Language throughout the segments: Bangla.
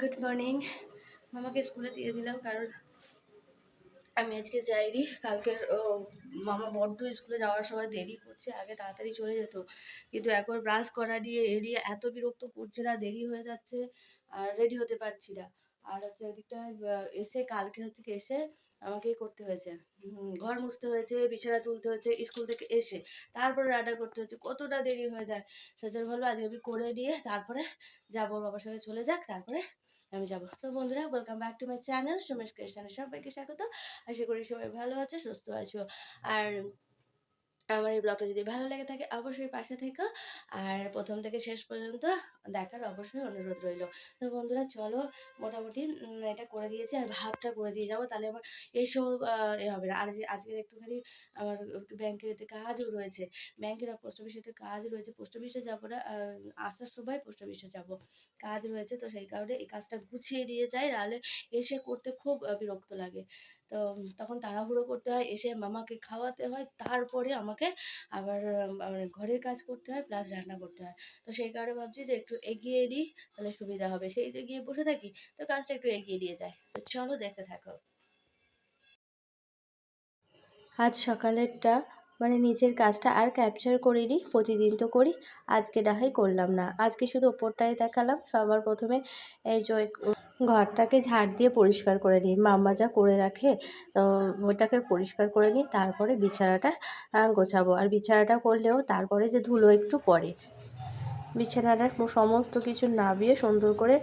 গুড মর্নিং মামাকে স্কুলে দিয়ে দিলাম কারণ আমি আজকে যাইনি। কালকের মামা বড্ড স্কুলে যাওয়ার সময় দেরি করছে, আগে তাড়াতাড়ি চলে যেত। কিন্তু একবার ব্রাশ করা নিয়ে এড়িয়ে এত বিরক্ত করছে না, দেরি হয়ে যাচ্ছে আর রেডি হতে পারছি না। আর হচ্ছে ওদিকটা এসে কালকে হচ্ছে এসে আমাকেই করতে হয়েছে। ঘর মুছতে হয়েছে, বিছানা তুলতে হয়েছে, স্কুল থেকে এসে তারপরে রান্না করতে হচ্ছে কতটা দেরি হয়ে যায়, সেজন্য বলব আজকে আমি করে নিয়ে তারপরে যাব, বাবার সঙ্গে চলে যাক, তারপরে আমি যাব। তো বন্ধুরা welcome back to my channel Somesh Krishna সবাইকে স্বাগত। আশা করি সবাই ভালো আছো, সুস্থ আছো। আর আমার এই ব্লগটা যদি ভালো লেগে থাকে, অবশ্যই পাশে থেকো। আর প্রথম থেকে শেষ পর্যন্ত দেখার অবশ্যই অনুরোধ রইল। তো বন্ধুরা, চলো মোটামুটি এটা করে দিয়েছি আর ভাতটা করে দিয়ে যাব। তাহলে আমার এসব এ হবে না। আর যে আজকে একটুখানি আমার একটু ব্যাংকের এতে কাজও রয়েছে। ব্যাংকের পোস্ট অফিসেতে কাজ রয়েছে। পোস্ট অফিসে যাব না আসার সময় পোস্ট অফিসে যাব। কাজ রয়েছে তো সেই কারণে এই কাজটা গুছিয়ে নিয়ে যাই, নাহলে এসে করতে খুব বিরক্ত লাগে। তো তখন তাড়াহুড়ো করতে হয়, এসে মামাকে খাওয়াতে হয়, তারপরে আমাকে আবার মানে ঘরের কাজ করতে হয় প্লাস রান্না করতে হয়। তো সেই কারণে ভাবছি যে একটু এগিয়ে নিই তাহলে সুবিধা হবে। সেই তো গিয়ে বসে থাকি, তো কাজটা একটু এগিয়ে নিয়ে যায় তো চলো দেখতে থাকো। আজ সকালেরটা মানে নিজের কাজটা আর ক্যাপচার করিনি, প্রতিদিন তো করি, আজকে না করলাম না। আজকে শুধু ওপরটাই দেখালাম, সবার প্রথমে এই যে ঘরটাকে ঝাড় দিয়ে পরিষ্কার করে নিই। মাম্মা যা করে রাখে, তো ওটাকে পরিষ্কার করে নিই তারপরে বিছানাটা গোছাবো। আর বিছানাটা করলেও তারপরে যে ধুলো একটু পড়ে। বিছানাটা সমস্ত কিছু নাবিয়ে সুন্দর করে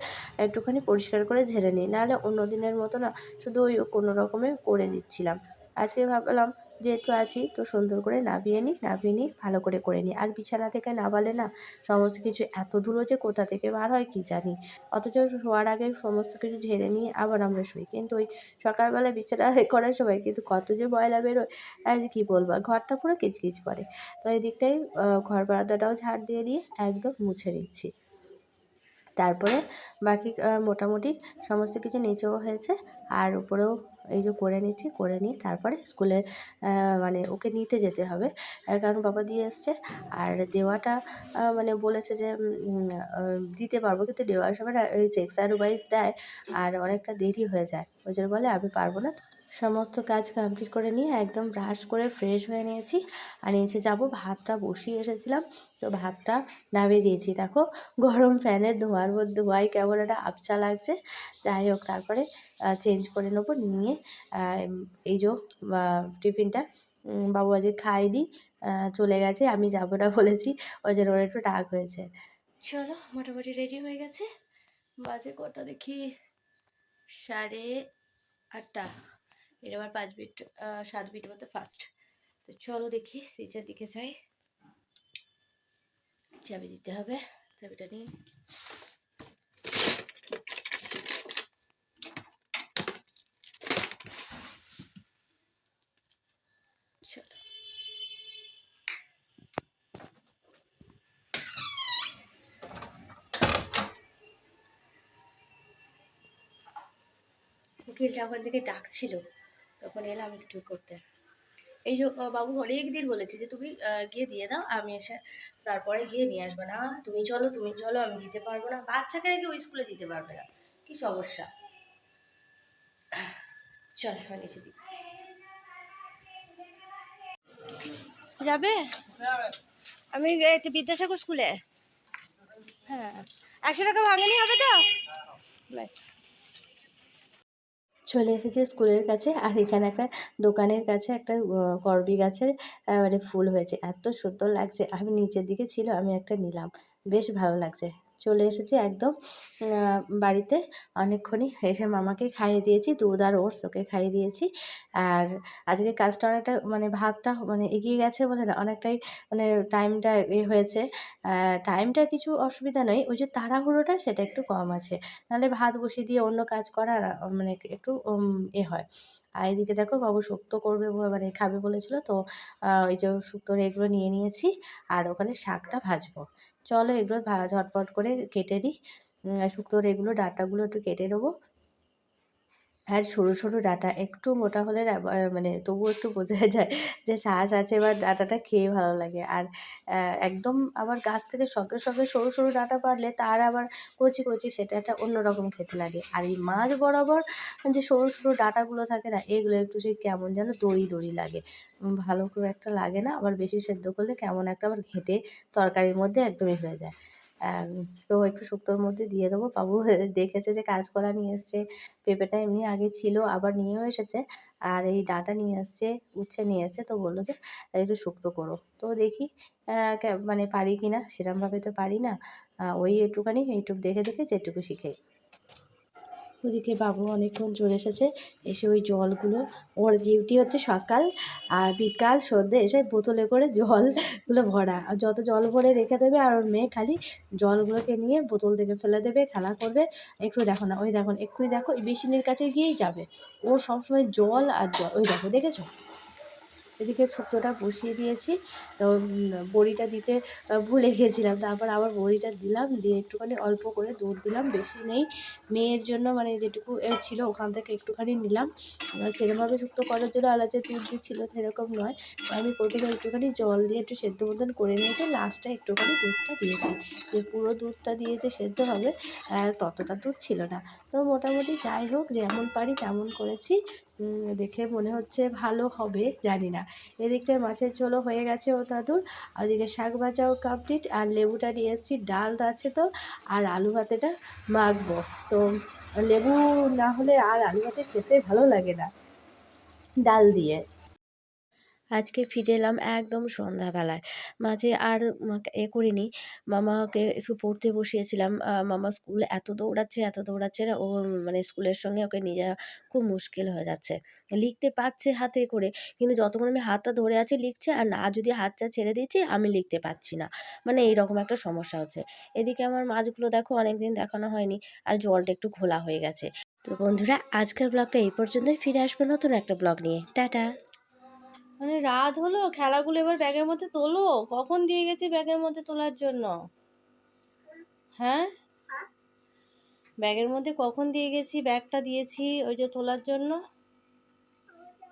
একটুখানি পরিষ্কার করে ঝেড়ে নিই। নাহলে অন্য দিনের মতো না, শুধু ওই কোনো রকমে করে দিচ্ছিলাম আজকে ভাবলাম যেহেতু আছি, তো সুন্দর করে নাবিয়ে নিই নাবিয়ে নিই, ভালো করে করে নিই। আর বিছানা থেকে নাবালে না সমস্ত কিছু এত ধুলো যে কোথা থেকে বার হয় কি জানি। অথচ শোয়ার আগে সমস্ত কিছু ঝেড়ে নিয়ে আবার আমরা শুই। কিন্তু ওই সকালবেলা বিছানা করার সময় কিন্তু কত যে ময়লা বেরোয়, আজ কী বলব? ঘরটা পুরো কিচকিচ করে। তো এই দিকটাই ঘর বারান্দাটাও ঝাড় দিয়ে দিয়ে একদম মুছে নিচ্ছি। তারপরে বাকি মোটামুটি সমস্ত কিছু নিচেও হয়েছে, আর উপরেও এই যে করে নিচ্ছি, করে নিয়ে তারপরে স্কুলে মানে ওকে নিতে যেতে হবে। কারণ বাবা দিয়ে এসছে আর দেওয়াটা মানে বলেছে যে দিতে পারব কিন্তু দেওয়ার সময় ওই সেক্সার ওয়াইজ দেয় আর অনেকটা দেরি হয়ে যায়। ওই জন্য বলে আমি পারব না। সমস্ত কাজ কমপ্লিট করে নিয়ে একদম ব্রাশ করে ফ্রেশ হয়ে নিয়েছি। আর নিচে যাব, ভাতটা বসিয়ে এসেছিলাম। তো ভাতটা নামিয়ে দিয়েছি। দেখো, গরম ফ্যানের ধোঁয়ার মধ্যে ধোঁয়ায় কেমন একটা আবছা লাগছে। যাই হোক, তারপরে চেঞ্জ করে নেব। নিয়ে এই যে টিফিনটা বাবু আজকে খায়নি চলে গেছে। আমি যাব না বলেছি, ওই জন্য ওর একটু রাগ হয়েছে। চলো, মোটামুটি রেডি হয়ে গেছে। বাজে কটা দেখি, সাড়ে আটটা। এটা আবার পাঁচ মিনিট সাত মিনিট মতো ফার্স্ট তো চলো দেখি, নিচের দিকে যাই। চাবি দিতে হবে, চাবিটা নিয়ে। চলো। উকিল যখন থেকে ডাকছিল। তখন এলাম একটু করতে। এই যে বাবু অনেক দিন বলেছে যে, তুমি গিয়ে দিয়ে দাও, আমি এসে তারপরে গিয়ে নিয়ে আসব। না, তুমি চলো তুমি চলো, আমি দিতে পারব না। বাচ্চাকে রেখে ওই স্কুলে দিতে পারবে না। কি সমস্যা? চল, এবার নিচে দিই যাবে? আমি বিদ্যাসাগর স্কুলে? হ্যাঁ। একশো টাকা ভাঙেনি হবে তো? ব্যাস। চলে এসেছে স্কুলের কাছে। আর এখানে একটা দোকানের কাছে একটা করবি গাছের মানে ফুল হয়েছে। এত সুন্দর লাগছে। আমি নিচের দিকে ছিল, আমি একটা নিলাম। বেশ ভালো লাগছে। চলে এসেছি একদম বাড়িতে। অনেকক্ষণই এসে মামাকে খাইয়ে দিয়েছি, দুধ আর ওটস ওকে খাইয়ে দিয়েছি। আর আজকে কাজটা অনেকটা মানে ভাতটা মানে এগিয়ে গেছে বলে না, অনেকটাই মানে টাইমটা এ হয়েছে। টাইমটা কিছু অসুবিধা নয়, ওই যে তাড়াহুড়োটা সেটা একটু কম আছে। নাহলে ভাত বসিয়ে দিয়ে অন্য কাজ করা মানে একটু এ হয়। আর এদিকে দেখো বাবু শুক্তো করবে মানে খাবে বলেছিল, তো ওই যে শুক্তোর এগুলো নিয়ে নিয়েছি, আর ওখানে শাকটা ভাজবো। চলো এগুলো ঝটপট করে কেটে নিই। শুক্তোর এগুলো ডাটাগুলো একটু কেটে নেব। আর সরু সরু ডাঁটা একটু মোটা হলে মানে তবুও একটু বোঝা যায় যে শ্বাস আছে বা ডাঁটাটা খেয়ে ভালো লাগে। আর একদম আবার গাছ থেকে সঙ্গে সঙ্গে সরু সরু ডাঁটা পারলে তার আবার কচি কচি সেটা একটা অন্যরকম খেতে লাগে। আর এই মাছ বরাবর যে সরু সরু ডাটাগুলো থাকে না, এগুলো একটু সেই কেমন যেন দড়ি দড়ি লাগে। ভালো খুব একটা লাগে না, আবার বেশি সেদ্ধ করলে কেমন একটা আবার ঘেঁটে তরকারির মধ্যে একদমই হয়ে যায়। তো একটু শুক্তোর মধ্যে দিয়ে দেবো। বাবু দেখেছে যে কাঁচকলা নিয়ে এসছে, পেঁপেটা এমনি আগে ছিল, আবার নিয়েও এসেছে। আর এই ডাটা নিয়ে এসছে, উচ্ছে নিয়ে এসছে, তো বলল যে একটু শুক্তো করো। তো দেখি মানে পারি কি না সেরমভাবে তো পারি না। ওই একটুখানি ইউটিউব দেখে দেখে যেটুকু শিখে। ওদিকে বাবু অনেকক্ষণ চলে এসেছে। এসে ওই জলগুলো, ওর ডিউটি হচ্ছে সকাল আর বিকাল সন্ধ্যে এসে বোতলে করে জলগুলো ভরা। আর যত জল ভরে রেখে দেবে আর ওর মেয়ে খালি জলগুলোকে নিয়ে বোতল থেকে ফেলে দেবে, খেলা করবে। একটু দেখো না, ওই দেখো এক্ষুনি দেখো, এই বেসিনের কাছে গিয়েই যাবে। ওর সবসময় জল আর জল, ওই দেখো, দেখেছ? এদিকে শুক্তোটা বসিয়ে দিয়েছি। তো বড়িটা দিতে ভুলে গেছিলাম। তারপর আবার বড়িটা দিলাম। দিয়ে একটুখানি অল্প করে দুধ দিলাম। বেশি নেই। মেয়ের জন্য মানে যেটুকু ছিল ওখান থেকে একটুখানি নিলাম। সেরকমভাবে শুক্তো করার জন্য আলাদা দুধ যে ছিল সেরকম নয়। আমি প্রথমে একটুখানি জল দিয়ে একটু সেদ্ধ মতন করে নিয়েছি। লাস্টে একটুখানি দুধটা দিয়েছি। যে পুরো দুধটা দিয়ে যে সেদ্ধ হবে, আর ততটা দুধ ছিল না। তো মোটামুটি যাই হোক, যেমন পারি তেমন করেছি। দেখে মনে হচ্ছে ভালো হবে, জানি না। এদিকটায় মাছের ঝোলও হয়ে গেছে ও দাদুর। ওদিকে শাক ভাজাও কমপ্লিট আর লেবুটা নিয়ে এসেছি। ডাল আছে তো, আর আলু ভাতেটা মাখবো। তো লেবু না হলে আর আলু ভাতে খেতে ভালো লাগে না। ডাল দিয়ে। আজকে ফিরে এলাম একদম সন্ধ্যাবেলায়। মাঝে আর এ করিনি। মামাকে একটু পড়তে বসিয়েছিলাম। মামা স্কুল এত দৌড়াচ্ছে এত দৌড়াচ্ছে না, ও মানে স্কুলের সঙ্গে ওকে নিয়ে যাওয়া খুব মুশকিল হয়ে যাচ্ছে। লিখতে পারছে হাতে করে, কিন্তু যতক্ষণ আমি হাতটা ধরে আছি লিখছে, আর না যদি হাতটা ছেড়ে দিচ্ছি, আমি লিখতে পারছি না। মানে এইরকম একটা সমস্যা হচ্ছে। এদিকে আমার মাছগুলো দেখো, অনেকদিন দেখানো হয়নি, আর জলটা একটু ঘোলা হয়ে গেছে। তো বন্ধুরা, আজকের ব্লগটা এই পর্যন্তই। ফিরে আসব নতুন একটা ব্লগ নিয়ে। টাটা! মানে রাত হলো, খেলাগুলো এবার ব্যাগের মধ্যে তোলো? কখন দিয়ে গেছি ব্যাগের মধ্যে তোলার জন্য? হ্যাঁ? ব্যাগের মধ্যে কখন দিয়ে গেছি? ব্যাগটা দিয়েছি ওই যে তোলার জন্য?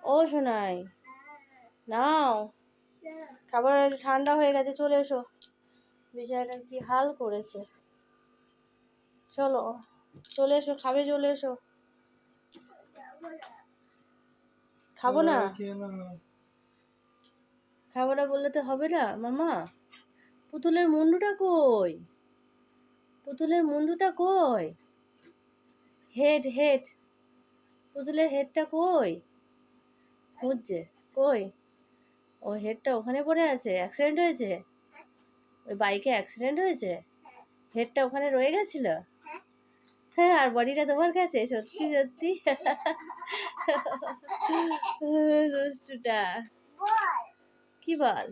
ও শোনাই নাও। খাবার ঠান্ডা হয়ে গেছে, চলে এসো। বিছানাটা কি হাল করেছে? চলো, চলে এসো, খাবে, চলে এসো। খাব না? খাব না বললে তো হবে না মামা। পুতুলের মুন্ডুটা কই? পুতুলের মুন্ডুটা কই? Head head. পুতুলের হেডটা কই? খুঁজছে কই? ও হেডটা ওখানে পড়ে আছে অ্যাক্সিডেন্ট হয়েছে? ওই বাইকে অ্যাক্সিডেন্ট হয়েছে? হেডটা ওখানে রয়ে গেছিল? হ্যাঁ আর বডিটা তোমার কাছে সত্যি সত্যি। দুষ্টুটা। কি বল?